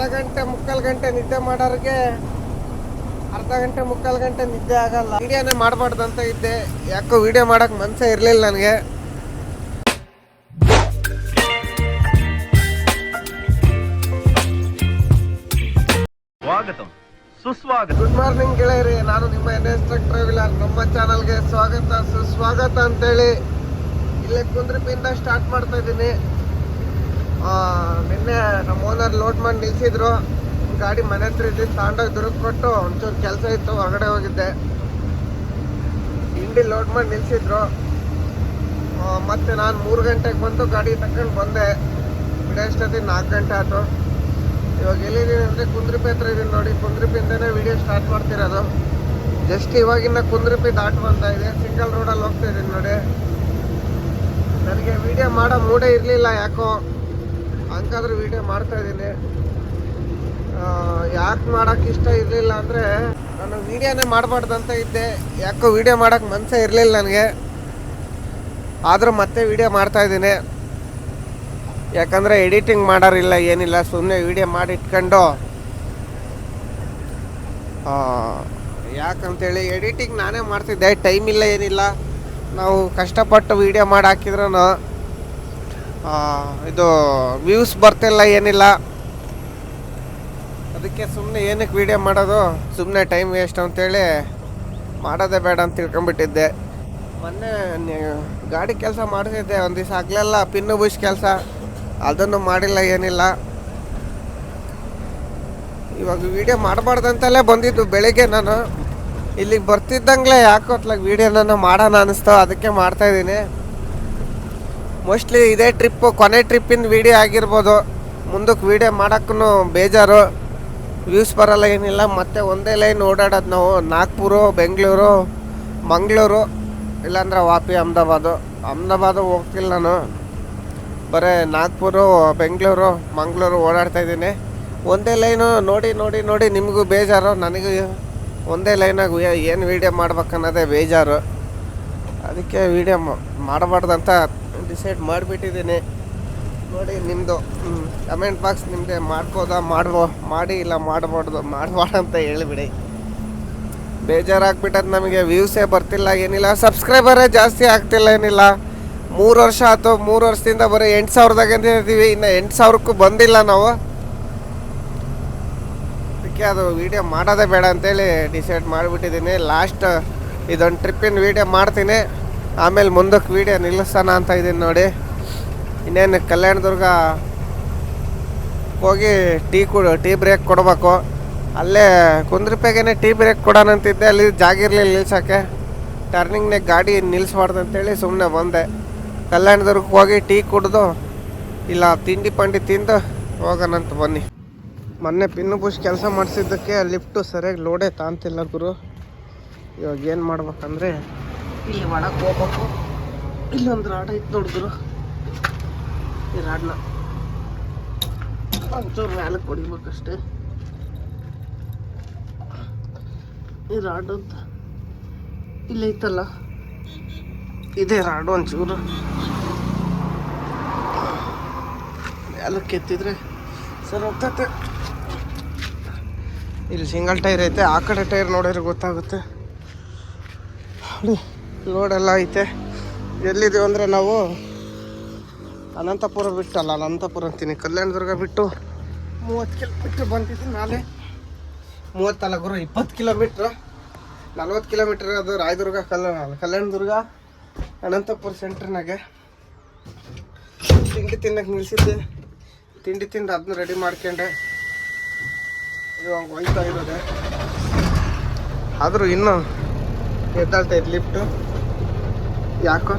ಅರ್ಧ ಗಂಟೆ ಮುಕ್ಕಾಲು ಗಂಟೆ ನಿದ್ದೆ ಮಾಡೋರಿಗೆ ಅರ್ಧ ಗಂಟೆ ಮುಕ್ಕಾಲು ಗಂಟೆ ನಿದ್ದೆ ಆಗಲ್ಲ. ವಿಡಿಯೋನೇ ಮಾಡಬಾರ್ದಂತ ಅಂತ ಇದ್ದೆ. ಯಾಕೋ ವಿಡಿಯೋ ಮಾಡೋಕೆ ಮನಸ್ಸೇ ಇರಲಿಲ್ಲ ನನಗೆ. ಸ್ವಾಗತ. ಸುಸ್ವಾಗತ. ಗುಡ್ ಮಾರ್ನಿಂಗ್ ಗೆಳೆಯರಿ ನಾನು ನಿಮ್ಮ ಎನ್ ಇನ್ಸ್ಟ್ರಕ್ಟರ್ ಟ್ರೈವಿಲರ್ ನಮ್ಮ ಚಾನಲ್ಗೆ ಸ್ವಾಗತ ಸುಸ್ವಾಗತ ಅಂತೇಳಿ. ಇಲ್ಲೇ ಕುಂದ್ರಿಪಿಂದ ಸ್ಟಾರ್ಟ್ ಮಾಡ್ತಾ ಇದ್ದೀನಿ. ನಿನ್ನೆ ನಮ್ಮ ಓನರ್ ಲೋಡ್ ಮಾಡಿ ನಿಲ್ಸಿದ್ರು. ಗಾಡಿ ಮನೆ ಹತ್ರ ಇದ್ದು ತಾಂಡೋಗಿ ದುರುಗ್ ಕೊಟ್ಟು ಒಂಚೂರು ಕೆಲಸ ಇತ್ತು, ಹೊರಗಡೆ ಹೋಗಿದ್ದೆ. ಹಿಂಡಿ ಲೋಡ್ ಮಾಡಿ ನಿಲ್ಸಿದ್ರು. ಮತ್ತೆ ನಾನು ಮೂರು ಗಂಟೆಗೆ ಬಂದು ಗಾಡಿ ತಕ್ಕೊಂಡು ಬಂದೆ. ಬಿಡೋಷ್ಟೊತ್ತಿಗೆ ನಾಲ್ಕು ಗಂಟೆ ಆಯ್ತು. ಇವಾಗ ಎಲ್ಲಿದ್ದೀನಿ ಅಂದರೆ ಕುಂದ್ರಿಪಿ ಹತ್ರ ಇದೀನಿ ನೋಡಿ. ಕುಂದ್ರಿಪಿಯಿಂದನೇ ವಿಡಿಯೋ ಸ್ಟಾರ್ಟ್ ಮಾಡ್ತಿರೋದು. ಜಸ್ಟ್ ಇವಾಗಿನ ಕುಂದ್ರಿಪಿ ದಾಟ್ ಬಂತಾ ಇದೆ. ಸಿಂಗಲ್ ರೋಡಲ್ಲಿ ಹೋಗ್ತಾ ಇದ್ದೀನಿ ನೋಡಿ. ನನಗೆ ವಿಡಿಯೋ ಮಾಡೋ ಮೂಡೇ ಇರಲಿಲ್ಲ ಯಾಕೋ. ಹಂಗಾದ್ರೂ ವೀಡಿಯೋ ಮಾಡ್ತಾ ಇದ್ದೀನಿ. ಯಾಕೆ ಮಾಡೋಕೆ ಇಷ್ಟ ಇರಲಿಲ್ಲ ಅಂದರೆ ನಾನು ವೀಡಿಯೋನೇ ಮಾಡಬಾರ್ದಂತ ಇದ್ದೆ. ಯಾಕೋ ವೀಡಿಯೋ ಮಾಡೋಕೆ ಮನಸ್ಸೇ ಇರಲಿಲ್ಲ ನನಗೆ. ಆದರೂ ಮತ್ತೆ ವಿಡಿಯೋ ಮಾಡ್ತಾ ಇದ್ದೀನಿ. ಯಾಕಂದರೆ ಎಡಿಟಿಂಗ್ ಮಾಡೋರಿಲ್ಲ, ಏನಿಲ್ಲ ಸುಮ್ಮನೆ ವೀಡಿಯೋ ಮಾಡಿ ಇಟ್ಕೊಂಡು. ಯಾಕಂತೇಳಿ ಎಡಿಟಿಂಗ್ ನಾನೇ ಮಾಡ್ತಿದ್ದೆ. ಟೈಮ್ ಇಲ್ಲ, ಏನಿಲ್ಲ. ನಾವು ಕಷ್ಟಪಟ್ಟು ವೀಡಿಯೋ ಮಾಡಿ ಹಾಕಿದ್ರೂ ಇದು ವ್ಯೂಸ್ ಬರ್ತಿಲ್ಲ, ಏನಿಲ್ಲ. ಅದಕ್ಕೆ ಸುಮ್ಮನೆ ಏನಕ್ಕೆ ವೀಡಿಯೋ ಮಾಡೋದು? ಸುಮ್ಮನೆ ಟೈಮ್ ವೇಸ್ಟ್ ಅಂತೇಳಿ ಮಾಡೋದೇ ಬೇಡ ಅಂತ ತಿಳ್ಕೊಂಬಿಟ್ಟಿದ್ದೆ ಮೊನ್ನೆ ಗಾಡಿ ಕೆಲಸ ಮಾಡಿಸಿದ್ದೆ ಒಂದು ದಿವಸ ಆಗಲೆಲ್ಲ, ಪಿನ್ನು ಬುಷ್ ಕೆಲಸ. ಅದನ್ನು ಮಾಡಿಲ್ಲ, ಏನಿಲ್ಲ. ಇವಾಗ ವಿಡಿಯೋ ಮಾಡಬಾರ್ದಂತಲೇ ಬಂದಿದ್ದು ಬೆಳಿಗ್ಗೆ ನಾನು. ಇಲ್ಲಿಗೆ ಬರ್ತಿದ್ದಂಗ್ಲೇ ಯಾಕೋ ವೀಡಿಯೋ ನಾನು ಮಾಡೋಣ ಅನ್ನಿಸ್ತು ಅದಕ್ಕೆ ಮಾಡ್ತಾ ಇದ್ದೀನಿ. ಮೋಸ್ಟ್ಲಿ ಇದೇ ಟ್ರಿಪ್ಪು ಕೊನೆ ಟ್ರಿಪ್ಪಿನ ವಿಡಿಯೋ ಆಗಿರ್ಬೋದು. ಮುಂದಕ್ಕೆ ವಿಡಿಯೋ ಮಾಡೋಕ್ಕೂ ಬೇಜಾರು. ವ್ಯೂಸ್ ಬರೋಲ್ಲ ಏನಿಲ್ಲ. ಮತ್ತೆ ಒಂದೇ ಲೈನ್ ಓಡಾಡೋದು ನಾವು. ನಾಗ್ಪುರು, ಬೆಂಗಳೂರು, ಮಂಗಳೂರು, ಇಲ್ಲಾಂದ್ರೆ ವಾಪಿ, ಅಹಮದಾಬಾದು. ಅಹಮದಾಬಾದು ಹೋಗ್ತಿಲ್ಲ ನಾನು. ಬರೀ ನಾಗ್ಪುರು, ಬೆಂಗಳೂರು, ಮಂಗಳೂರು ಓಡಾಡ್ತಾ ಇದ್ದೀನಿ. ಒಂದೇ ಲೈನು ನೋಡಿ ನೋಡಿ ನೋಡಿ ನಿಮಗೂ ಬೇಜಾರು. ನನಗೂ ಒಂದೇ ಲೈನಾಗ ಏನು ವೀಡಿಯೋ ಮಾಡ್ಬೇಕನ್ನೋದೇ ಬೇಜಾರು. ಅದಕ್ಕೆ ವೀಡಿಯೋ ಮಾಡಬಾರ್ದು ಅಂತ ಡಿಸೈಡ್ ಮಾಡಿಬಿಟ್ಟಿದ್ದೀನಿ. ನೋಡಿ ನಿಮ್ಮದು ಕಮೆಂಟ್ ಬಾಕ್ಸ್ ನಿಮ್ಮದೇ ಮಾಡ್ಬೋದಾ, ಮಾಡ್ಬೋ, ಮಾಡಿ ಇಲ್ಲ ಮಾಡಬಾರ್ದು ಮಾಡಬಾರ್ದು ಅಂತ ಹೇಳಿಬಿಡಿ. ಬೇಜಾರಾಗ್ಬಿಟ್ಟದ ನಮಗೆ ವ್ಯೂಸೇ ಬರ್ತಿಲ್ಲ, ಏನಿಲ್ಲ. ಸಬ್ಸ್ಕ್ರೈಬರೇ ಜಾಸ್ತಿ ಆಗ್ತಿಲ್ಲ, ಏನಿಲ್ಲ. ಮೂರು ವರ್ಷ ಆಯಿತು, ಮೂರು ವರ್ಷದಿಂದ ಬರೀ ಎಂಟು ಸಾವಿರದಾಗ ಇದ್ದೀವಿ ಇನ್ನು ಎಂಟು ಸಾವಿರಕ್ಕೂ ಬಂದಿಲ್ಲ ನಾವು. ಅದಕ್ಕೆ ಅದು ವೀಡಿಯೋ ಮಾಡೋದೇ ಬೇಡ ಅಂತೇಳಿ ಡಿಸೈಡ್ ಮಾಡಿಬಿಟ್ಟಿದ್ದೀನಿ. ಲಾಸ್ಟ್ ಇದೊಂದು ಟ್ರಿಪ್ಪಿನ ವೀಡಿಯೋ ಮಾಡ್ತೀನಿ. ಆಮೇಲೆ ಮುಂದಕ್ಕೆ ವೀಡಿಯೋ ನಿಲ್ಲಿಸ್ತಾನ ಅಂತ ಇದ್ದೀನಿ ನೋಡಿ. ಇನ್ನೇನು ಕಲ್ಯಾಣದುರ್ಗ ಹೋಗಿ ಟೀ ಕೊಡು, ಟೀ ಬ್ರೇಕ್ ಕೊಡಬೇಕು. ಅಲ್ಲೇ ಕುಂದ್ರಿಪೆಗೇನೆ ಟೀ ಬ್ರೇಕ್ ಕೊಡೋಣಂತಿದ್ದೆ ಅಲ್ಲಿ ಜಾಗ ಇರಲಿಲ್ಲ ನಿಲ್ಸೋಕ್ಕೆ ಟರ್ನಿಂಗ್ನೇ ಗಾಡಿ ನಿಲ್ಲಿಸ್ಬಾರ್ದು ಅಂತೇಳಿ ಸುಮ್ಮನೆ ಬಂದೆ. ಕಲ್ಯಾಣದುರ್ಗಕ್ಕೆ ಹೋಗಿ ಟೀ ಕುಡಿದು, ಇಲ್ಲ ತಿಂಡಿ ಪಂಡಿ ತಿಂದು ಹೋಗೋಣಂತ ಬನ್ನಿ. ಮೊನ್ನೆ ಪಿನ್ನು ಬುಷ್ ಕೆಲಸ ಮಾಡಿಸಿದ್ದಕ್ಕೆ ಲಿಫ್ಟು ಸರಿಯಾಗಿ ಲೋಡೇ ತಾಂತಿಲ್ಲ ಗುರು. ಇವಾಗ ಏನು ಮಾಡ್ಬೇಕಂದ್ರೆ ಇಲ್ಲಿ ಒಳಗೆ ಹೋಗ್ಬೇಕು. ಇಲ್ಲೊಂದು ರಾಡ್ ಐತೆ ನೋಡಿದ್ರು ಈ ರಾಡ್ನ ಒಂಚೂರು ಮ್ಯಾಲಕ್ಕೆ ಹೊಡಿಬೇಕಷ್ಟೇ. ಈ ರಾಡ್ ಅಂತ ಇಲ್ಲೈತಲ್ಲ ಇದೇ ರಾಡು ಒಂಚೂರು. ಮ್ಯಾಲಕ್ಕೆ ಎತ್ತಿದ್ರೆ ಸರ್ ಹೋಗ್ತೈತೆ. ಇಲ್ಲಿ ಸಿಂಗಲ್ ಟೈರ್ ಐತೆ, ಆ ಕಡೆ ಟೈರ್ ನೋಡಿದ್ರೆ ಗೊತ್ತಾಗುತ್ತೆ. ನೋಡಿ ಲೋಡ್ ಎಲ್ಲ ಐತೆ. ಎಲ್ಲಿದ್ದೀವಿ ಅಂದರೆ ನಾವು ಅನಂತಪುರ ಬಿಟ್ಟಲ್ಲ, ಅನಂತಪುರ ಅಂತೀನಿ. ಕಲ್ಯಾಣದುರ್ಗ ಬಿಟ್ಟು ಮೂವತ್ತು ಕಿಲೋಮೀಟ್ರ್ ಬಂದಿದ್ದೀನಿ ನಾಳೆ. ಮೂವತ್ತಲ್ಲ ಗುರು ಇಪ್ಪತ್ತು ಕಿಲೋಮೀಟ್ರ್. ನಲ್ವತ್ತು ಕಿಲೋಮೀಟ್ರ್ ಅದು ರಾಯದುರ್ಗ ಕಲ್ಯಾಣ ಕಲ್ಯಾಣದುರ್ಗ, ಅನಂತಪುರ ಸೆಂಟ್ರ್ನಾಗೆ ತಿಂಡಿ ತಿನ್ನಕ್ಕೆ ನಿಲ್ಸಿದ್ದೆ. ತಿಂಡಿ ತಿಂದು ಅದನ್ನ ರೆಡಿ ಮಾಡ್ಕೊಂಡೆ. ಇವಾಗ ಹೋಯ್ತಾ ಇರೋದೆ. ಆದರೂ ಇನ್ನೂ ಎದ್ದಾಳ್ತೈತೆ ಲಿಫ್ಟು ಯಾಕೋ?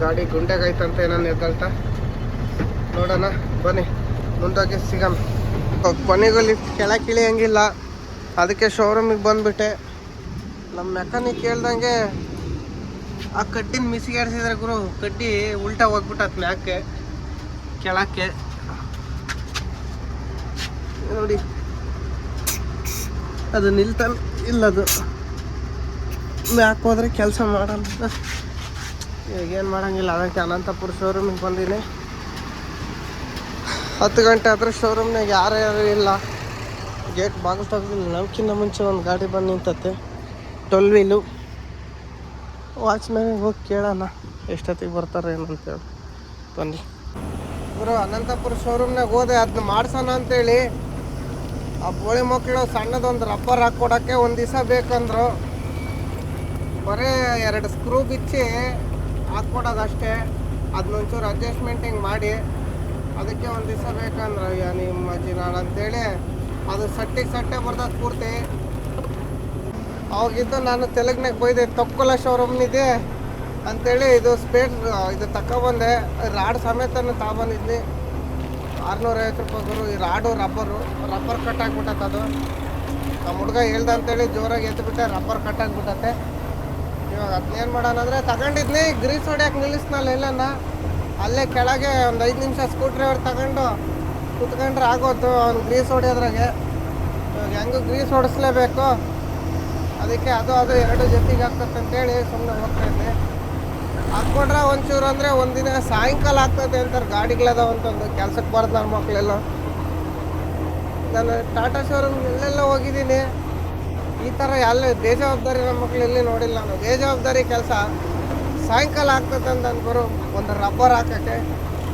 ಗಾಡಿ ಗುಂಡೆಗಾಯ್ತಂತ ಏನೋ ಎದ್ದಾಳ್ತ ನೋಡೋಣ, ಬನ್ನಿ. ಮುಂದೋಗಿ ಸಿಗಮ್. ಕೊನೆಗೂ ಲಿಫ್ಟ್ ಕೆಳಗೆ ಇಳಿಯಂಗಿಲ್ಲ. ಅದಕ್ಕೆ ಶೋರೂಮಿಗೆ ಬಂದುಬಿಟ್ಟೆ. ನಮ್ಮ ಮೆಕ್ಯಾನಿಕ್ ಹೇಳ್ದಂಗೆ ಆ ಕಡ್ಡಿನ ಮಿಸಿಗಾಡಿಸಿದ್ರೆ ಗುರು, ಕಡ್ಡಿ ಉಲ್ಟಾ ಹೋಗ್ಬಿಟ್ಟತ್ ಮ್ಯಾಕೆ, ಕೆಳಕ್ಕೆ. ನೋಡಿ. ಅದು ನಿಲ್ತಾನೆ ಇಲ್ಲದು. ಮ್ಯಾಕ್ ಹೋದ್ರೆ ಕೆಲಸ ಮಾಡಲ್ಲ. ಇವಾಗ ಮಾಡೋಂಗಿಲ್ಲ, ಅದಕ್ಕೆ ಅನಂತಪುರ ಶೋರೂಮಿಗೆ ಬಂದೀನಿ. ಹತ್ತು ಗಂಟೆ ಆದರೆ ಶೋರೂಮ್ನಾಗ ಯಾರು ಯಾರು ಇಲ್ಲ. ಗೇಟ್ ಬಾಗಿಲು ತೆಗ್ದಿಲ್ಲ. ಮುಂಚೆ ಒಂದು ಗಾಡಿ ಬಂದು ನಿಂತತೆ. ಟ್ವೆಲ್ ವೀಲು ವಾಚ್ಮ್ಯಾನಿಗೆ ಹೋಗಿ ಕೇಳೋಣ, ಎಷ್ಟೊತ್ತಿಗೆ ಬರ್ತಾರೆ ಏನಂತೇಳಿ ಬನ್ನಿ. ಗುರು, ಅನಂತಪುರ ಶೋರೂಮ್ನಾಗ ಹೋದೆ ಅದನ್ನ ಮಾಡ್ಸೋಣ ಅಂತೇಳಿ. ಆ ಬೋಳಿ ಮಕ್ಕಳು ಸಣ್ಣದೊಂದು ರಬ್ಬರ್ ಹಾಕ್ಕೊಡೋಕ್ಕೆ ಒಂದು ದಿವಸ ಬೇಕಂದ್ರು. ಬರೀ ಎರಡು ಸ್ಕ್ರೂ ಬಿಚ್ಚಿ ಹಾಕ್ಕೊಡೋದಷ್ಟೇ. ಅದನ್ನೊಂಚೂರು ಅಡ್ಜಸ್ಟ್ಮೆಂಟ್ ಹಿಂಗೆ ಮಾಡಿ. ಅದಕ್ಕೆ ಒಂದು ದಿವಸ ಬೇಕಂದ್ರೆ, ಅಯ್ಯ, ನಿಮ್ಮ ನಾನು ಅಂತೇಳಿ ಅದು ಸಟ್ಟಿಗೆ ಸಟ್ಟೆ ಬರ್ತದೆ ಪೂರ್ತಿ. ಅವಾಗಿದ್ದು ನಾನು ತೆಲುಗ್ನಾಗ ಬೈದೆ, ತೊಕ್ಕೊಲ ಶೋರೂಮ್ನಿದೆ ಅಂತೇಳಿ ಇದು ಸ್ಪೇಟ್ ಇದು ತಗೊಬಂದೆ ರಾಡ್ ಸಮೇತನು ತಗೊಬಂದಿದ್ನಿ. ಆರುನೂರೈವತ್ತು ರೂಪಾಯಿ ಗುರು, ಈ ರಾಡು ರಬ್ಬರು, ರಬ್ಬರ್ ಕಟ್ ಅದು ನಮ್ಮ ಹುಡುಗ ಹೇಳ್ದೆ ಅಂತೇಳಿ ಜೋರಾಗಿ ಎತ್ಬಿಟ್ಟೆ, ರಬ್ಬರ್ ಕಟ್ ಇವಾಗ ಅದನ್ನೇನು ಮಾಡೋಣ ಅಂದರೆ ತಗೊಂಡಿದ್ನಿ ಗ್ರೀಸ್ ಹೊಡ್ಯಕ್ಕೆ ನಿಲ್ಲಿಸ್ನಲ್ಲ ಎಲ್ಲನ ಅಲ್ಲೇ ಕೆಳಗೆ ಒಂದು ಐದು ನಿಮಿಷ ಸ್ಕೂಟ್ರ್ ಡ್ರೈವರ್ ತಗೊಂಡು ಕುತ್ಕೊಂಡ್ರೆ ಆಗೋದು ಅವ್ನು ಗ್ರೀಸ್ ಹೊಡೆಯೋದ್ರಾಗೆ. ಇವಾಗ ಹೆಂಗೂ ಗ್ರೀಸ್ ಹೊಡೆಸ್ಲೇಬೇಕು? ಅದಕ್ಕೆ ಅದು ಅದು ಎರಡು ಜೊತೆಗೆ ಆಗ್ತದೆ ಅಂತೇಳಿ ಸುಮ್ಮನೆ ಹೋಗ್ತಾ ಇದ್ದೆ. ಹಾಕ್ಕೊಂಡ್ರೆ ಒಂಚೂರು ಅಂದರೆ ಒಂದಿನ ಸಾಯಂಕಾಲ ಆಗ್ತದೆ ಅಂತಾರೆ, ಗಾಡಿಗಳದಾವ ಅಂತಂದು ಕೆಲ್ಸಕ್ಕೆ ಬರೋದು ನನ್ನ ಮಕ್ಕಳೆಲ್ಲ ನಾನು ಟಾಟಾ ಶೋರೂಮ್ ಎಲ್ಲೆಲ್ಲ ಹೋಗಿದ್ದೀನಿ. ಈ ಥರ ಎಲ್ಲ ಬೇಜವಾಬ್ದಾರಿ ನಮ್ಮ ಮಕ್ಕಳು ಎಲ್ಲಿ ನೋಡಿಲ್ಲ ನಾನು. ಬೇಜವಾಬ್ದಾರಿ ಕೆಲಸ. ಸಾಯಂಕಾಲ ಆಗ್ತದೆ ಅಂತ ಅನ್ಬರು ಒಂದು ರಬ್ಬರ್ ಹಾಕೋಕ್ಕೆ.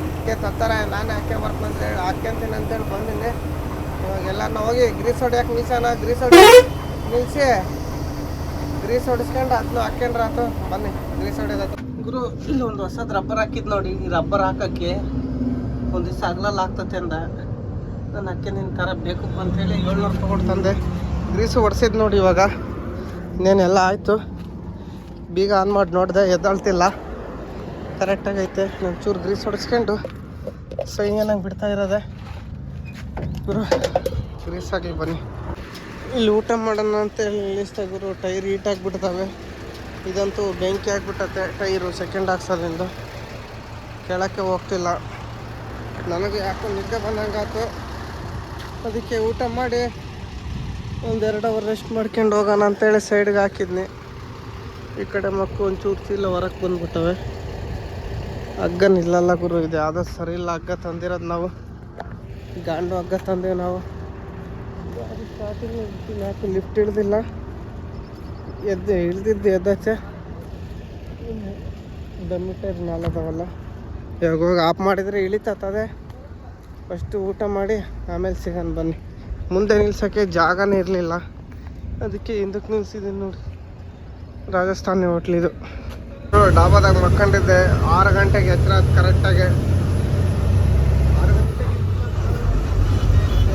ಅದಕ್ಕೆ ತತ್ತರ, ನಾನು ಹಾಕೆ ಬರ್ತೀನಿ ಅಂತ ಹೇಳಿ. ಹಾಕ್ಯಂತೀನಿ ಅಂತೇಳಿ ಬಂದಿನಿ. ಇವಾಗೆಲ್ಲ ಹೋಗಿ ಗ್ರೀಸ್ ಹೊಡ್ಯಾಕೆ ನಿಲ್ಸೋಣ ಗ್ರೀಸ್ ಹೊಡಿ ನಿಲ್ಲಿಸಿ ಗ್ರೀಸ್ ಹೊಡಿಸ್ಕೊಂಡು ಅದನ್ನು ಹಾಕ್ಯಂಡ್ರೆ ಆತು. ಬನ್ನಿ ಗ್ರೀಸ್ ಹೊಡೆದಾತು ಗುರು, ಇಲ್ಲಿ ಒಂದು ಹೊಸದು ರಬ್ಬರ್ ಹಾಕಿದ್ ನೋಡಿ. ಈ ರಬ್ಬರ್ ಹಾಕಕ್ಕೆ ಒಂದು ದಿವಸ ಹಗ್ಲಲ್ಲಿ ಆಗ್ತತೆ ಅಂದ. ನಾನು ಅಕ್ಕೆ ನಿನ್ನ ಥರ ಬೇಕು ಅಂತೇಳಿ ಏಳ್ನೂರು ತೊಗೊಂಡು ತಂದೆ. ಗ್ರೀಸು ಹೊಡ್ಸಿದ್ ನೋಡಿ ಇವಾಗ. ಇನ್ನೇನೆಲ್ಲ ಆಯಿತು. ಬೀಗ ಆನ್ ಮಾಡಿ ನೋಡಿದೆ, ಎದ್ದಾಳ್ತಿಲ್ಲ. ಕರೆಕ್ಟಾಗಿ ಐತೆ. ನಾನು ಚೂರು ಗ್ರೀಸ್ ಹೊಡಿಸ್ಕೊಂಡು ಹಿಂಗೆ ನಂಗೆ ಬಿಡ್ತಾ ಇರೋದೆ. ಗುರು, ಗ್ರೀಸ್ ಆಗಲಿ ಬನ್ನಿ. ಇಲ್ಲಿ ಊಟ ಮಾಡೋಣ ಅಂತ ನಿಲ್ಲಿಸ್ತಾ ಗುರು. Tyre heat ಆಗಿಬಿಡ್ತವೆ. ಇದಂತೂ ಬೆಂಕಿ ಆಗಿಬಿಟ್ಟತೆ. Tyre second ಹಾಕ್ಸೋದ್ರಿಂದ. ಕೆಳಕ್ಕೆ ಹೋಗ್ತಿಲ್ಲ. ನನಗೆ ಯಾಕೋ ನಿದ್ದೆ ಬಂದಂಗಾಯ್ತು. ಅದಕ್ಕೆ ಊಟ ಮಾಡಿ ಒಂದೆರಡು ಅವರ್ ರೆಸ್ಟ್ ಮಾಡ್ಕೊಂಡು ಹೋಗೋಣ ಅಂತೇಳಿ ಸೈಡ್ಗೆ ಹಾಕಿದ್ನಿ. ಈ ಕಡೆ ಮಕ್ಕಳು ಒಂಚೂರು ಚೀಲ ಹೊರಕ್ಕೆ ಬಂದ್ಬಿಟ್ಟವೆ. ಹಗ್ಗ ನಿಲ್ಲಲ್ಲ ಗುರು, ಇದು ಯಾವುದೋ ಸರಿ ಇಲ್ಲ ಹಗ್ಗ ತಂದಿರೋದು ನಾವು. ಗಾಂಡು ಹಗ್ಗ ತಂದೇವು ನಾವು. ಸ್ಟಾರ್ಟಿಂಗ್ ಯಾಕೆ ಲಿಫ್ಟ್ ಇಳ್ದಿಲ್ಲ. ಎದ್ದು, ಇಳ್ದಿದ್ದು ಎದ್ದಾಚೆ. ಡಮ್ಮಿಟರ್ ನಾಲದವಲ್ಲ. ಯಾವಾಗ ಆಪ್ ಮಾಡಿದರೆ ಇಳಿತದೆ ಫಸ್ಟು ಊಟ ಮಾಡಿ, ಆಮೇಲೆ ಸಿಗೋಣ ಬನ್ನಿ. ಮುಂದೆ ನಿಲ್ಸೋಕ್ಕೆ ಜಾಗನೇ ಇರಲಿಲ್ಲ. ಅದಕ್ಕೆ ಹಿಂದಕ್ಕೆ ನಿಲ್ಸಿದ್ದೀನಿ ನೋಡಿ ರಾಜಸ್ಥಾನಿ ಹೋಟ್ಲಿದು ಡಾಬಾದಾಗ ಮಕ್ಕೊಂಡಿದ್ದೆ. ಆರು ಗಂಟೆಗೆ ಎಚ್ಚರ ಕರೆಕ್ಟಾಗಿ. ಆರು ಗಂಟೆಗೆ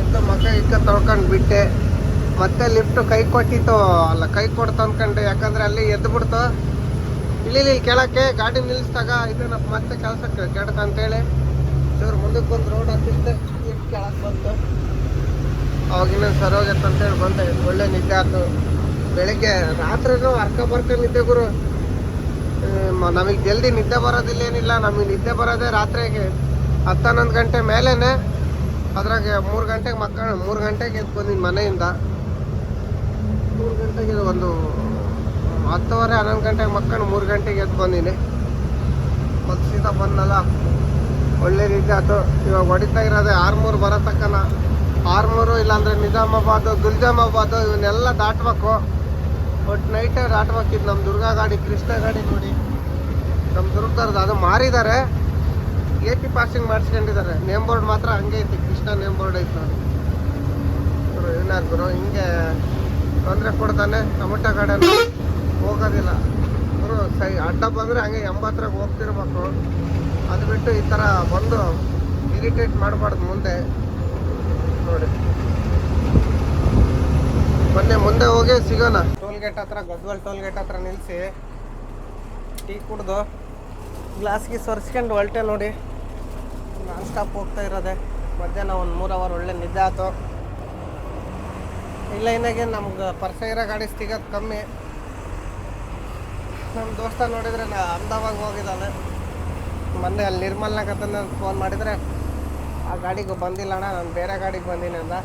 ಎದ್ದು ಮಕ್ಕ ಇಕ್ಕ ತೊಳ್ಕೊಂಡು ಬಿಟ್ಟೆ. ಮತ್ತೆ ಲಿಫ್ಟ್ ಕೈ ಕೊಟ್ಟಿತ್ತು. ಅಲ್ಲ ಕೈ ಕೊಡ್ತು ಅಂದ್ಕೊಂಡೆ ಯಾಕಂದ್ರೆ ಅಲ್ಲಿ ಎದ್ದು ಬಿಡ್ತು. ಇಳಿಲಿ ಕೆಳಕ್ಕೆ ಗಾಡಿ ನಿಲ್ಲಿಸಿದಾಗ ಇದನ್ನ ಮತ್ತೆ ಕೆಲಸಕ್ಕೆ ಕೆಡ್ತ ಅಂತೇಳಿ ಇವ್ರು ಮುಂದಕ್ಕೆ ಬಂದು ರೋಡ್ ಹತ್ತಿದ್ದೆ ಕೆಳಗೆ ಬಂತು ಅವಾಗಿನ ಸರೋಗತ್ತೆ ಅಂತೇಳಿ ಬಂದೆ ಒಳ್ಳೆ ನಿದ್ದೆ ಆಯ್ತು ಬೆಳಿಗ್ಗೆ ರಾತ್ರಿನೂ ಅರ್ಕ ಬರ್ಕ ನಿದ್ದೆ ಗುರು. ನಮಗೆ ಜಲ್ದಿ ನಿದ್ದೆ ಬರೋದಿಲ್ಲ ಏನಿಲ್ಲ ನಮಗೆ ನಿದ್ದೆ ಬರೋದೇ ರಾತ್ರಿಗೆ ಹತ್ತು ಹನ್ನೊಂದು ಗಂಟೆ ಮೇಲೇ ಅದ್ರಾಗೆ ಮೂರು ಗಂಟೆಗೆ ಮಕ್ಕಳು, ಮೂರು ಗಂಟೆಗೆ ಎದ್ದು ಬಂದಿನಿ ಮನೆಯಿಂದ. ಮೂರು ಗಂಟೆಗೆ ಒಂದು ಹತ್ತುವರೆ, ಹನ್ನೊಂದು ಗಂಟೆಗೆ ಮಕ್ಕಳು ಮೂರು ಗಂಟೆಗೆ ಎದ್ದು ಬಂದೀನಿ. ಮತ್ತು ಸೀತಾ ಬಂದಲ್ಲ ಒಳ್ಳೆ ನಿದ್ದೆ ಆಯ್ತು ಇವಾಗ ಹೊಡಿತಾ ಇರೋದೆ ಆರ್ಮೂರು ಬರೋ ತಕ್ಕನ ಆರ್ಮೂರು ಇಲ್ಲಾಂದ್ರೆ ನಿಜಾಮಾಬಾದು, ಗುಲ್ಜಾಮಾಬಾದು ಇವನ್ನೆಲ್ಲ ದಾಟಬೇಕು. ಒಟ್ಟು ನೈಟೇ ದಾಟ್ಬೇಕಿದ್ದು ನಮ್ಮ ದುರ್ಗಾ ಗಾಡಿ, ಕೃಷ್ಣ ಗಾಡಿ ನೋಡಿ. ನಮ್ಮ ದುರ್ಗದವ್ರದ್ದು ಅದು ಮಾರಿದ್ದಾರೆ. ಎ ಪಿ ಪಾಸಿಂಗ್ ಮಾಡಿಸ್ಕೊಂಡಿದ್ದಾರೆ. ನೇಮ್ ಬೋರ್ಡ್ ಮಾತ್ರ ಹಂಗೆ ಐತಿ. ಕೃಷ್ಣ ನೇಮ್ ಬೋರ್ಡ್ ಐತೆ ನೋಡಿ. ಏನಾದ್ರು ಗುರು, ಹಿಂಗೆ ತೊಂದರೆ ಕೊಡ್ತಾನೆ, ಟೊಮೆಟೊ ಗಾರ್ಡನ್ ಹೋಗೋದಿಲ್ಲ. ಗುರು, ಸೈ, ಅಡ್ಡ ಬಂದರೆ ಹಂಗೆ ಎಂಬತ್ತರಾಗ ಹೋಗ್ತಿರ್ಬೇಕು. ಅದು ಬಿಟ್ಟು ಈ ಥರ ಬಂದು ಇರಿಟೇಟ್ ಮಾಡಬಾರ್ದು ಮುಂದೆ. ನೋಡಿ. ಮೊನ್ನೆ ಮುಂದೆ ಹೋಗಿ ಸಿಗೋಣ. ಟೋಲ್ ಗೇಟ್ ಹತ್ರ, ಗದ್ವಲ್ ಟೋಲ್ ಗೇಟ್ ಹತ್ರ ನಿಲ್ಲಿಸಿ ಟೀ ಕುಡ್ದು. ಗ್ಲಾಸ್ಗೆ ಸೊರ್ಸ್ಕೊಂಡು ಹೊಲ್ಟೆ ನೋಡಿ. ನಾನ್ ಸ್ಟಾಪ್ ಹೋಗ್ತಾ ಇರೋದೆ. ಮಧ್ಯಾಹ್ನ ಒಂದು ಮೂರು ಅವರ್ ಒಳ್ಳೆ ನಿದ್ದೆ ಆಯ್ತು. ಇಲ್ಲ ಏನಾಗೆ ನಮ್ಗೆ ಪರ್ಸೆ ಇರೋ ಗಾಡಿ ಸಿಗೋದು ಕಮ್ಮಿ. ನಮ್ಮ ದೋಸ್ತ ನೋಡಿದ್ರೆ ನಾ ಅಹಮದಾಬಾದ್ ಹೋಗಿದ್ದಾನೆ. ಮೊನ್ನೆ ಅಲ್ಲಿ ನಿರ್ಮಲ್ನಾಗ ಫೋನ್ ಮಾಡಿದರೆ ಆ ಗಾಡಿಗೆ ಬಂದಿಲ್ಲ ಅಣ್ಣ, ನಾನು ಬೇರೆ ಗಾಡಿಗೆ ಬಂದೀನಿ ಅಂದ.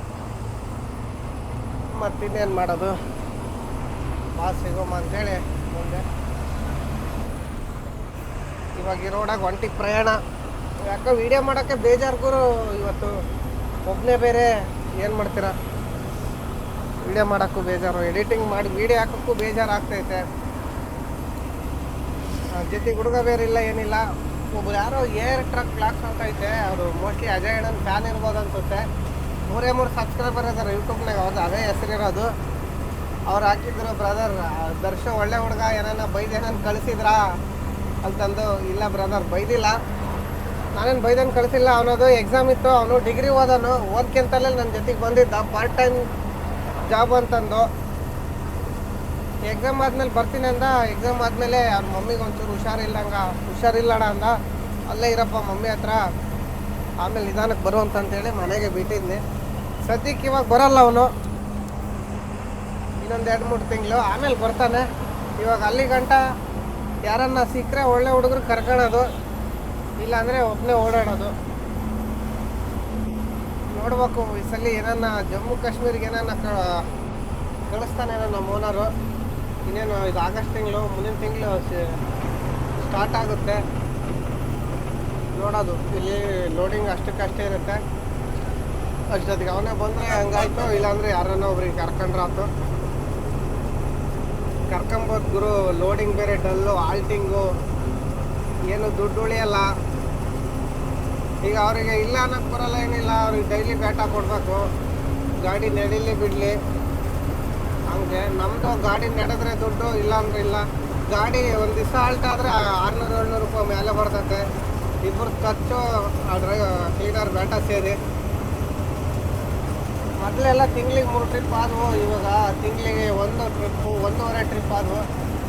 ಮತ್ತಿನ್ನೇನು ಮಾಡೋದು? ಬಾ ಸಿಗೋಮ್ಮ ಅಂತೇಳಿ ಮುಂದೆ ಇವಾಗ ಈ ರೋಡಾಗ ಒಂಟಿ ಪ್ರಯಾಣ. ಯಾಕೋ ವಿಡಿಯೋ ಮಾಡೋಕ್ಕೆ ಬೇಜಾರ್ಗೂ ಇವತ್ತು ಒಬ್ಬನೇ ಬೇರೆ, ಏನು ಮಾಡ್ತೀರಾ? ವಿಡಿಯೋ ಮಾಡೋಕ್ಕೂ ಬೇಜಾರು ಎಡಿಟಿಂಗ್ ಮಾಡಿ ವಿಡಿಯೋ ಹಾಕೋಕ್ಕೂ ಬೇಜಾರು ಆಗ್ತೈತೆ. ಜೊತೆಗೆ ಹುಡುಗ ಬೇರೆ ಇಲ್ಲ, ಏನಿಲ್ಲ. ಒಬ್ರು ಯಾರೋ ಏರ್ ಟ್ರಕ್ ಬ್ಲಾಕ್ ಅಂತ ಐತೆ ಅವರು ಮೋಸ್ಟ್ಲಿ ಅಜಯ್ ಅಣ್ಣನ ಫ್ಯಾನ್ ಇರ್ಬೋದು ಅನ್ಸುತ್ತೆ. ಮೂರೇ ಮೂರು ಸಬ್ಸ್ಕ್ರೈಬರ್ ಇದ್ದಾರೆ ಯೂಟ್ಯೂಬ್ನಾಗ ಅವ್ರದ್ದು ಅದೇ ಹೆಸರಿರೋದು ಅವ್ರು ಹಾಕಿದ್ರು ಬ್ರದರ್ ದರ್ಶ ಒಳ್ಳೆ ಹುಡುಗ, ಏನಾನ ಬೈದು ಏನಾನ ಕಳಿಸಿದ್ರಾ? ಅಂತಂದು, ಇಲ್ಲ ಬ್ರದರ್ ಬೈದಿಲ್ಲ. ನಾನೇನು ಬೈದನ್ ಕಳಿಸಿಲ್ಲ ಅವನದು ಎಕ್ಸಾಮ್ ಇತ್ತು, ಅವನು ಡಿಗ್ರಿ ಓದೋನು, ಓದ್ಕೆಂತಲೇ ನನ್ನ ಜೊತೆಗೆ ಬಂದಿದ್ದ ಪಾರ್ಟ್ ಟೈಮ್ ಜಾಬ್ ಅಂತಂದು. ಎಕ್ಸಾಮ್ ಆದ್ಮೇಲೆ ಬರ್ತೀನಿ ಅಂದ ಎಕ್ಸಾಮ್ ಆದಮೇಲೆ ಅವ್ರ ಮಮ್ಮಿಗೆ ಒಂಚೂರು ಹುಷಾರಿಲ್ಲಂಗ ಹುಷಾರಿಲ್ಲಡ ಅಂದ. ಅಲ್ಲೇ ಇರಪ್ಪ ಮಮ್ಮಿ ಹತ್ರ. ಆಮೇಲೆ ನಿಧಾನಕ್ಕೆ ಬರು ಅಂತಂತೇಳಿ ಮನೆಗೆ ಬಿಟ್ಟಿದ್ದೆ ಸದ್ಯಕ್ಕೆ ಇವಾಗ ಬರಲ್ಲ ಅವನು. ಇನ್ನೊಂದು ಎರಡು ಮೂರು ತಿಂಗಳು. ಆಮೇಲೆ ಬರ್ತಾನೆ. ಇವಾಗ ಅಲ್ಲಿ ಗಂಟ ಯಾರನ್ನ ಸಿಕ್ಕರೆ ಒಳ್ಳೆ ಹುಡುಗರು ಇಲ್ಲ ಇಲ್ಲಾಂದರೆ ಒಬ್ಬನೇ ಓಡಾಡೋದು. ನೋಡ್ಬೇಕು ಈ ಸಲ ಏನನ್ನ ಜಮ್ಮು ಕಾಶ್ಮೀರಿಗೆ ಏನನ್ನ ಕಳಿಸ್ತಾನೇನೋ ಕಳಿಸ್ತಾನೆ ನಮ್ಮ ಓನರು ಇನ್ನೇನು ಇದು ಆಗಸ್ಟ್ ತಿಂಗಳು, ಮುಂದಿನ ತಿಂಗಳು ಸ್ಟಾರ್ಟ್ ಆಗುತ್ತೆ. ನೋಡೋದು. ಇಲ್ಲಿ ಲೋಡಿಂಗ್ ಅಷ್ಟಕ್ಕಷ್ಟೇ ಇರುತ್ತೆ. ಅಷ್ಟೊತ್ತಿಗೆ ಅವನೇ ಬಂದರೆ ಹಂಗಾಯ್ತು, ಇಲ್ಲಾಂದರೆ ಯಾರನ್ನ ಒಬ್ರಿಗೆ ಕರ್ಕೊಂಡ್ರಾತು ಕರ್ಕೊಂಬೋದು ಗುರು ಲೋಡಿಂಗ್ ಬೇರೆ ಡಲ್ಲು ಆಲ್ಟಿಂಗು ಏನು ದುಡ್ಡು ಉಳಿಯಲ್ಲ. ಈಗ ಅವರಿಗೆ ಇಲ್ಲ ಅನ್ನೋಕ್ಕೆ ಬರಲ್ಲ, ಏನಿಲ್ಲ. ಅವ್ರಿಗೆ ಡೈಲಿ ಬೇಟ ಕೊಡಬೇಕು. ಗಾಡಿ ನಡೀಲಿ, ಬಿಡಲಿ. ಹಂಗೆ. ನಮ್ಮದು ಗಾಡಿ ನಡೆದ್ರೆ ದುಡ್ಡು ಇಲ್ಲ ಅಂದ್ರೆ ಇಲ್ಲ. ಗಾಡಿ ಒಂದು ದಿವಸ ಆಲ್ಟ್ ಆದರೆ ಆರುನೂರು, ಏಳ್ನೂರು ರೂಪಾಯಿ ಮೇಲೆ ಬರ್ತೈತೆ. ಇಬ್ಬರು ಖರ್ಚು, ಆ ಡ್ರೈ ಕ್ಲೀನರ್ ಬೇಟ ಸೇರಿ. ಮೊದಲೆಲ್ಲ ತಿಂಗ್ಳಿಗೆ ಮೂರು ಟ್ರಿಪ್ ಆದವು, ಇವಾಗ ತಿಂಗಳಿಗೆ ಒಂದು ಟ್ರಿಪ್ಪು ಒಂದೂವರೆ ಟ್ರಿಪ್ ಆದವು.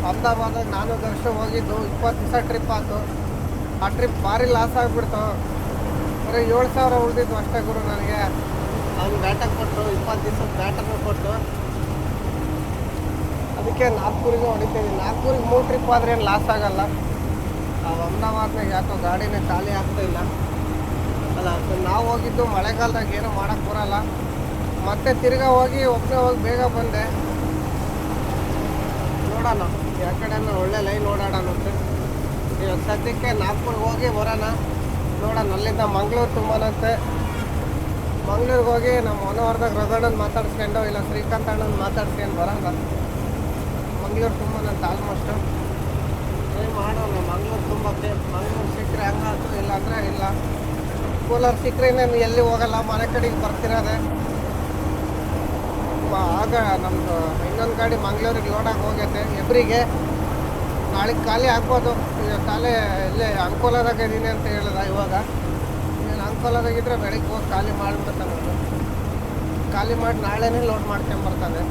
ಅಹಮದಾಬಾದಾಗ ನಾನು ದರ್ಶ ಹೋಗಿದ್ದು, ಇಪ್ಪತ್ತು ದಿವಸ ಟ್ರಿಪ್ ಆಯಿತು ಆ ಟ್ರಿಪ್ ಭಾರಿ ಲಾಸ್ ಆಗಿಬಿಡ್ತು. ಬರೀ ಏಳು ಸಾವಿರ ಉಳಿದಿದ್ದು ಅಷ್ಟೇ ಗುರು ನನಗೆ. ಅವ್ನು ಬ್ಯಾಟ ಕೊಟ್ಟರು ಇಪ್ಪತ್ತು ದಿವಸದ ಬ್ಯಾಟನ್ನು ಕೊಟ್ಟು. ಅದಕ್ಕೆ ನಾಗ್ಪುರಿಗೆ ಹೊಡಿತೀವಿ ನಾಗ್ಪುರಿಗೆ ಮೂರು ಟ್ರಿಪ್ ಆದರೆ ಏನು ಲಾಸ್ ಆಗಲ್ಲ. ಆ ಅಹಮದಾಬಾದ್ನಾಗ ಯಾಕೋ ಗಾಡಿನೇ ಖಾಲಿ ಆಗ್ತಾ ಇಲ್ಲ. ಅಲ್ಲ ನಾವು ಹೋಗಿದ್ದು ಮಳೆಗಾಲದಾಗ ಏನೂ ಮಾಡೋಕ್ಕೆ ಬರಲ್ಲ. ಮತ್ತೆ ತಿರ್ಗಾ ಹೋಗಿ ಒಬ್ಬನೇ ಹೋಗಿ ಬೇಗ ಬಂದೆ. ನೋಡೋಣ. ಯಾವ ಒಳ್ಳೆ ಲೈನ್ ಓಡಾಡೋಣ ಅಂತ. ಇವಾಗ ಸದ್ಯಕ್ಕೆ ನಾಗ್ಪುರ್ಗೆ ಹೋಗಿ ಬರೋಣ. ನೋಡೋಣ, ಅಲ್ಲಿಂದ ಮಂಗಳೂರು ತುಂಬನಂತೆ ಮಂಗ್ಳೂರಿಗೆ ಹೋಗಿ ನಮ್ಮ ಮನೋಹರ್ದಾಗ ರಘಣ್ಣನ ಮಾತಾಡ್ಸ್ಕೊಂಡು, ಇಲ್ಲ ಶ್ರೀಕಾಂತ್ ಅಣ್ಣನ ಮಾತಾಡ್ಸ್ಕೊಂಡು ಬರೋಣ ಮಂಗ್ಳೂರು ತುಂಬಾನಂತೆ ಆಲ್ಮೋಸ್ಟು ಟ್ರೈ ಮಾಡೋಣ, ಮಂಗ್ಳೂರು ತುಂಬಕ್ಕೆ ಮಂಗ್ಳೂರು ಸಿಕ್ಕರೆ ಹಂಗಾಯ್ತು ಇಲ್ಲಾಂದರೆ ಇಲ್ಲ. ಕೋಲಾರ ಸಿಕ್ಕರೆ ನಾನು ಎಲ್ಲಿ ಹೋಗಲ್ಲ, ಮನೆ ಕಡೆಗೆ ಬರ್ತಿರೋದೆ. ಆಗ ನಮ್ಮದು ಇನ್ನೊಂದು ಗಾಡಿ ಮಂಗ್ಳೂರಿಗೆ ಲೋಡಾಗಿ ಹೋಗೈತೆ. ಎಬ್ರಿಗೆ ನಾಳೆ ಖಾಲಿ ಹಾಕ್ಬೋದು ಈಗ ಖಾಲಿ ಇಲ್ಲೇ ಅಂಕೋಲಾದಾಗ ಇದ್ದೀನಿ ಅಂತ ಹೇಳಿದ ಇವಾಗ. ನೀನು ಅಂಕೋಲಾದಾಗಿದ್ದರೆ ಬೆಳಗ್ಗೆ ಹೋಗಿ ಖಾಲಿ ಮಾಡಿಬಿಡ್ತಾನೆ ಖಾಲಿ ಮಾಡಿ ನಾಳೆನೇ ಲೋಡ್ ಮಾಡ್ಕೊಂಬರ್ತಾನೆ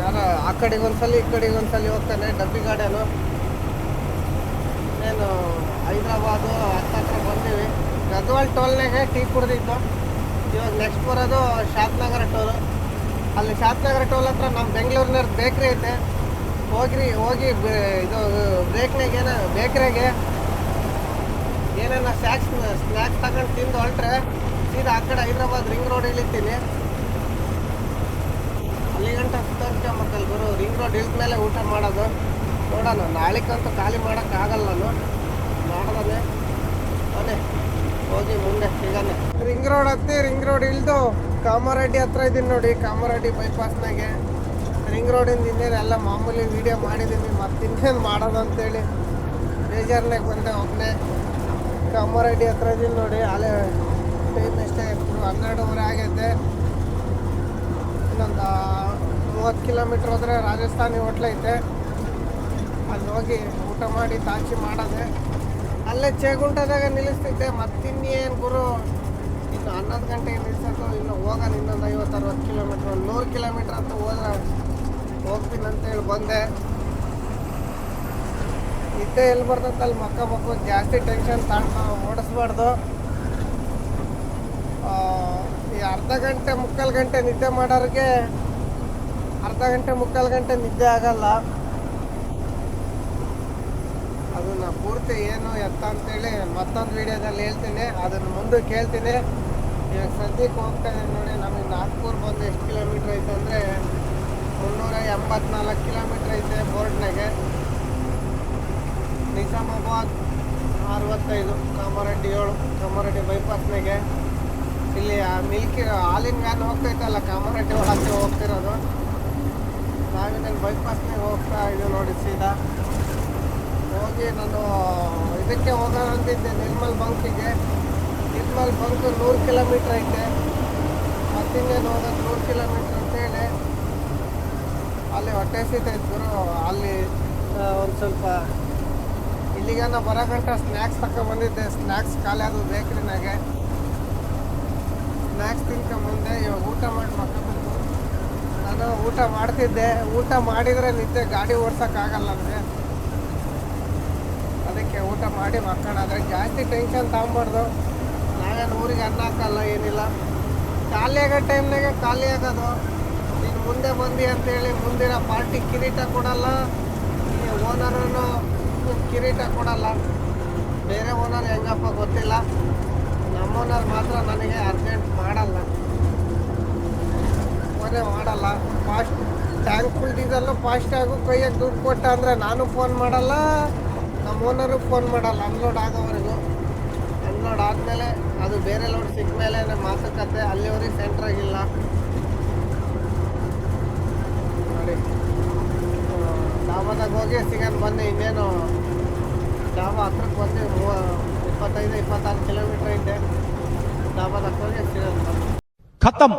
ಯಾರ ಆ ಕಡೆಗೆ ಒಂದ್ಸಲಿ ಈ ಕಡೆಗೆ ಒಂದ್ಸಲ ಹೋಗ್ತಾನೆ ಡಬ್ಬಿ ಗಾಡಿಯನ್ನು ಏನು, ಹೈದ್ರಾಬಾದು, ಹತ್ತತ್ರ ಬಂದೀವಿ. ಗದ್ವಾಲ್ ಟೋಲ್ನಾಗೆ ಟೀ ಕುಡ್ದಿತ್ತು ಇವಾಗ ನೆಕ್ಸ್ಟ್ ಬರೋದು ಶಾತ್ನಗರ ಟೋಲು ಅಲ್ಲಿ ಶಾತ್ನಗರ ಟೋಲ್ ಹತ್ರ ನಮ್ಮ ಬೆಂಗಳೂರಿನವ್ರ ಬೇಕ್ರಿ ಐತೆ. ಹೋಗಿ ಬೆ- ಇದು ಬ್ರೇಕ್ನಾಗ ಏನ ಬೇಕ್ರಿಗೆ ಏನೇನ ಸ್ನ್ಯಾಕ್ಸ್ ಸ್ನ್ಯಾಕ್ಸ್ ತಗೊಂಡು ತಿಂದು ಹೊರಟ್ರೆ, ಸೀದಾ ಆ ಕಡೆ ಹೈದ್ರಾಬಾದ್ ರಿಂಗ್ ರೋಡ್ ಇಳಿತೀನಿ. ಅಲ್ಲಿ ಗಂಟ ಹತಾಳ್ಕಮ್ಮಕಲ್ ಬರೋ ರಿಂಗ್ ರೋಡ್ ಇಳಿದ ಮೇಲೆ ಊಟ ಮಾಡೋದು. ನೋಡೋಣ ನಾಳೆಗಂತೂ ಖಾಲಿ ಮಾಡೋಕ್ಕಾಗಲ್ಲ ನಾನು. ಮಾಡ್ದಾನೆ. ಅದೇ ಹೋಗಿ ಮುಂದೆ ಸಿಗೋಣ ರಿಂಗ್ ರೋಡ್ ಹತ್ತಿ ರಿಂಗ್ ರೋಡ್ ಇಳಿದು ಕಾಮಾರೆಡ್ಡಿ ಹತ್ರ ಇದ್ದೀನಿ ನೋಡಿ, ಕಾಮಾರೆಡ್ಡಿ ಬೈಪಾಸ್ನಾಗೆ ರಿಂಗ್ ರೋಡಿಂದ ಇನ್ನೇನು ಎಲ್ಲ ಮಾಮೂಲಿ ವೀಡಿಯೋ ಮಾಡಿದ್ದೀನಿ ಮತ್ತೆ ಇನ್ನೇನು ಮಾಡೋದು ಅಂತೇಳಿ. ಬೇಜಾರ್ನಾಗ ಬಂದೆ ಒಬ್ಬನೇ ಕಾಮಾರೆಡ್ಡಿ ಹತ್ರ ಇದ್ದೀನಿ ನೋಡಿ, ಅಲ್ಲೇ ಟೈಮ್ ಎಷ್ಟೇ ಹನ್ನೆರಡುವರೆ ಆಗೈತೆ. ಇನ್ನೊಂದು ಮೂವತ್ತು ಕಿಲೋಮೀಟ್ರ್ ಹೋದರೆ ರಾಜಸ್ಥಾನಿ ಐತೆ. ಅಲ್ಲಿ ಹೋಗಿ ಊಟ ಮಾಡಿ ತಾಚಿ ಮಾಡೋದೆ. ಅಲ್ಲೇ ಚೇಗುಂಟದಾಗ ನಿಲ್ಲಿಸ್ತಿದ್ದೆ, ಮತ್ತಿನ್ನೇನು ಗುರು? ಇನ್ನು ಹನ್ನೊಂದು ಗಂಟೆಗೆ ನಿಲ್ಸೋದು, ಇನ್ನು ಹೋಗೋಣ ಇನ್ನೊಂದು ಐವತ್ತು, ಅರವತ್ತು ಕಿಲೋಮೀಟ್ರ್, ಒಂದು ನೂರು ಕಿಲೋಮೀಟ್ರ್ ಅಂತ ಹೋದ್ರೆ ಹೋಗ್ತೀನಿ ಅಂತೇಳಿ ಬಂದೆ. ನಿದ್ದೆ ಎಲ್ಲಿ ಬರ್ತಂತ ಅಲ್ಲಿ ಮಕ್ಕ ಮಕ್ಕಳು ಜಾಸ್ತಿ ಟೆನ್ಷನ್ ತಗೊಂಡು ಓಡಿಸ್ಬಾರ್ದು. ಈ ಅರ್ಧ ಗಂಟೆ, ಮುಕ್ಕಾಲು ಗಂಟೆ ನಿದ್ದೆ ಮಾಡೋರಿಗೆ ಅರ್ಧ ಗಂಟೆ, ಮುಕ್ಕಾಲು ಗಂಟೆ ನಿದ್ದೆ ಆಗಲ್ಲ. ಅದನ್ನ ಪೂರ್ತಿ ಏನು ಎತ್ತ ಅಂತೇಳಿ ಮತ್ತೊಂದು ವಿಡಿಯೋದಲ್ಲಿ ಹೇಳ್ತೀನಿ. ಅದನ್ನು ಮುಂದೆ ಕೇಳ್ತೀನಿ. ಇವಾಗ ಸದ್ಯಕ್ಕೆ ಹೋಗ್ತಾ ಇದ್ದೀನಿ ನೋಡಿ, ನಮಗೆ ನಾಗ್ಪುರ್ ಬಂದು ಎಷ್ಟು ಕಿಲೋಮೀಟ್ರ್ ಐತೆ ಅಂದರೆ ಮುನ್ನೂರ ಎಂಬತ್ನಾಲ್ಕು ಕಿಲೋಮೀಟ್ರ್ ಐತೆ ಬೋರ್ಡ್ನಾಗೆ. ನಿಜಾಮಾಬಾದ್ ಅರವತ್ತೈದು ಕಾಮಾರೆಡ್ಡಿ ಏಳು ಕಾಮಾರೆಡ್ಡಿ ಬೈಪಾಸ್ನಾಗೆ. ಇಲ್ಲಿ ಮಿಲ್ಕಿ ಹಾಲಿನ ವ್ಯಾನ್ ಹೋಗ್ತೈತಲ್ಲ ಕಾಮಾರೆಡ್ಡಿ ಒಳಗೆ ಹೋಗ್ತಿರೋದು. ನಾವಿಲ್ಲಿ ಬೈಪಾಸ್ನಾಗ ಹೋಗ್ತಾ ಇದೆ ನೋಡಿ ಸೀದಾ. ಹೋಗಿ ನಾನು ಇದಕ್ಕೆ ಹೋಗೋಣ ಅಂತಿದ್ದೆ ನಿರ್ಮಲ್ ಬಂಕಿಗೆ ನಿರ್ಮಲ್ ಬಂಕ್ ನೂರು ಕಿಲೋಮೀಟ್ರ್ ಐತೆ. ಮತ್ತಿನ್ನೇನು ಹೋಗೋದು ನೂರು ಕಿಲೋಮೀಟ್ರ್ ಅಂತೇಳಿ ಅಲ್ಲಿ ಹೊಟ್ಟೆ ಸೀತೈತೆ ಗುರು, ಅಲ್ಲಿ ಒಂದು ಸ್ವಲ್ಪ ಇಲ್ಲಿಗೆ ಬರೋ ಗಂಟ ಸ್ನ್ಯಾಕ್ಸ್ ಬಂದಿದ್ದೆ. ಸ್ನ್ಯಾಕ್ಸ್ ಖಾಲಿ ಅದು ಬೇಕ್ರಿನಾಗೆ ಸ್ನ್ಯಾಕ್ಸ್ ತಿನ್ಕೊಂಬಂದೆ ಇವಾಗ ಊಟ ಮಾಡಿ ಮಕ್ಕಳು ನಾನು ಊಟ ಮಾಡ್ತಿದ್ದೆ. ಊಟ ಮಾಡಿದರೆ ನಿದ್ದೆ ಗಾಡಿ ಓಡ್ಸೋಕ್ಕಾಗಲ್ಲ ಅಂದರೆ. ಅದಕ್ಕೆ ಊಟ ಮಾಡಿ ಮಕ್ಕಳಾದ್ರೆ ಜಾಸ್ತಿ ಟೆನ್ಷನ್ ತಗೊಂಬಾರ್ದು. ನಾವೇನು ಊರಿಗೆ ಅನ್ನ ಹಾಕಲ್ಲ, ಏನಿಲ್ಲ. ಖಾಲಿ ಆಗೋ ಟೈಮ್ನಾಗೆ ಖಾಲಿ ಆಗೋದು. ನೀನು ಮುಂದೆ ಬಂದು ಅಂತೇಳಿ ಮುಂದಿನ ಪಾರ್ಟಿ ಕಿರೀಟ ಕೊಡಲ್ಲ. ಓನರನ್ನು ಕಿರೀಟ ಕೊಡಲ್ಲ. ಬೇರೆ ಓನರ್ ಹೆಂಗಪ್ಪ ಗೊತ್ತಿಲ್ಲ. ನಮ್ಮ ಓನರ್ ಮಾತ್ರ ನನಗೆ ಅರ್ಜೆಂಟ್ ಮಾಡಲ್ಲ. ತೊಂದರೆ ಮಾಡಲ್ಲ. Fast tank full diesel FASTag ಕೈಯಾಗಿ ದುಡ್ಡು ಕೊಟ್ಟ ಅಂದರೆ ನಾನು ಫೋನ್ ಮಾಡಲ್ಲ, ನಮ್ಮ ಓನರು ಫೋನ್ ಮಾಡಲ್ಲ. ಅನ್ಲೋಡ್ ಆಗೋವರೆಗೂ ಅನ್ಲೋಡ್ ಆದಮೇಲೆ ಅದು ಬೇರೆ ಲೋಡ್ ಸಿಕ್ಕ ಮೇಲೆ ಮಾತುಕತೆ ಅಲ್ಲಿವರೆಗೆ ಸೆಂಟ್ರಾಗಿಲ್ಲ ನೋಡಿ. ಡಾಬಾದಾಗ ಹೋಗಿ ಸಿಗನ್ ಬಂದು ಇನ್ನೇನು ಡಾಬಾ ಹತ್ರಕ್ಕೆ ಬಂದು ಮೂವ, ಇಪ್ಪತ್ತೈದು, ಇಪ್ಪತ್ತಾರು ಕಿಲೋಮೀಟ್ರ್ ಇದೆ ಡಾಬಾದಾಗ ಹೋಗಿ ಸಿಗನ್ ಖತಮ್.